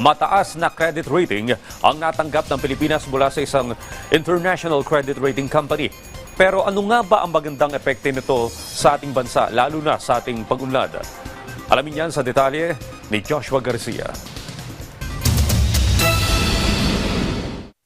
mataas na credit rating ang natanggap ng Pilipinas mula sa isang international credit rating company. Pero ano nga ba ang magandang epekte nito sa ating bansa, lalo na sa ating pag-unlad? Alamin yan sa detalye ni Joshua Garcia.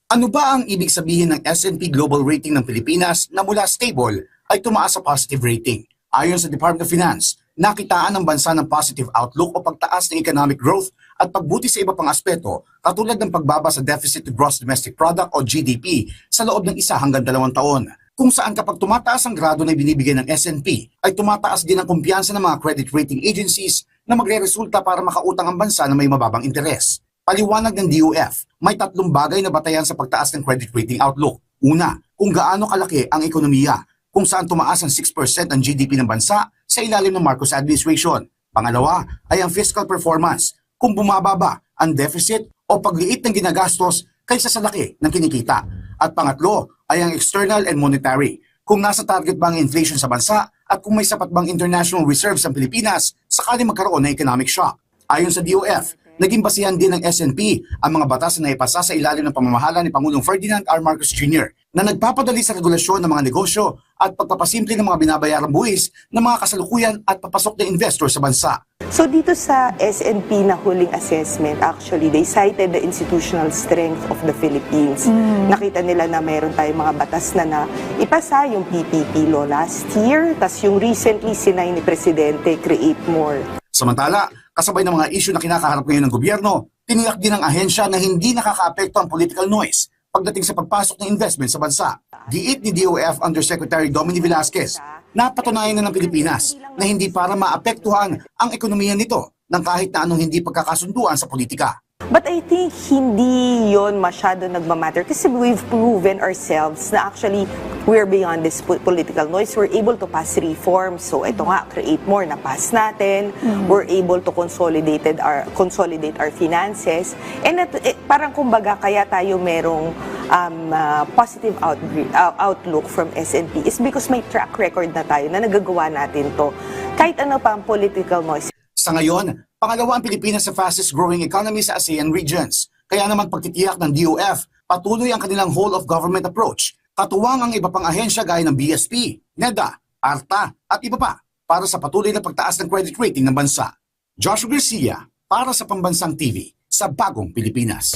Ano ba ang ibig sabihin ng S&P Global Rating ng Pilipinas na mula stable ay tumaas sa positive rating? Ayon sa Department of Finance, nakitaan ng bansa ng positive outlook o pagtaas ng economic growth at pagbuti sa iba pang aspeto katulad ng pagbaba sa deficit to gross domestic product o GDP sa loob ng isa hanggang dalawang taon. Kung saan kapag tumataas ang grado na binibigay ng S&P ay tumataas din ang kumpiyansa ng mga credit rating agencies na magre-resulta para makautang ang bansa na may mababang interes. Paliwanag ng DOF, may tatlong bagay na batayan sa pagtaas ng credit rating outlook. Una, kung gaano kalaki ang ekonomiya, kung saan tumaas ang 6% ang GDP ng bansa sa ilalim ng Marcos administration. Pangalawa ay ang fiscal performance, kung bumababa ang deficit o pagliit ng ginagastos kaysa sa laki ng kinikita. At pangatlo ay ang external and monetary, kung nasa target ba ang inflation sa bansa at kung may sapat bang international reserves ang Pilipinas sakali magkaroon ng economic shock. Ayon sa DOF, naging basihan din ng SNP ang mga batas na ipasa sa ilalim ng pamamahala ni Pangulong Ferdinand R. Marcos Jr. na nagpapadali sa regulasyon ng mga negosyo at pagpapasimple ng mga binabayarang buwis ng mga kasalukuyan at papasok na investor sa bansa. So dito sa SNP na huling assessment, actually, they cited the institutional strength of the Philippines. Nakita nila na mayroon tayong mga batas na na ipasa yung PPP law last year, tas yung recently sinay ni Presidente, create more. Samantala, kasabay ng mga issue na kinakaharap ngayon ng gobyerno, tiniyak din ng ahensya na hindi nakakaapekto ang political noise pagdating sa pagpasok ng investment sa bansa. Giit ni DOF Undersecretary Dominic Velasquez, napatunayan na ng Pilipinas na hindi para maapektuhan ang ekonomiya nito ng kahit na anong hindi pagkakasunduan sa politika. But I think hindi yon masyado nagmamatter kasi we've proven ourselves na actually we're beyond this po- political noise. We're able to pass reforms. So ito nga, create more na pass natin. We're able to consolidate our, consolidate our finances. And at, eh, parang kumbaga kaya tayo merong um, uh, positive out, uh, outlook from S&P is because may track record na tayo na nagagawa natin to. Kahit ano pa ang political noise. Sa ngayon, pangalawa ang Pilipinas sa fastest growing economy sa ASEAN regions. Kaya naman pagtitiyak ng DOF, patuloy ang kanilang whole of government approach. Katuwang ang iba pang ahensya gaya ng BSP, NEDA, ARTA at iba pa para sa patuloy na pagtaas ng credit rating ng bansa. Joshua Garcia para sa Pambansang TV sa Bagong Pilipinas.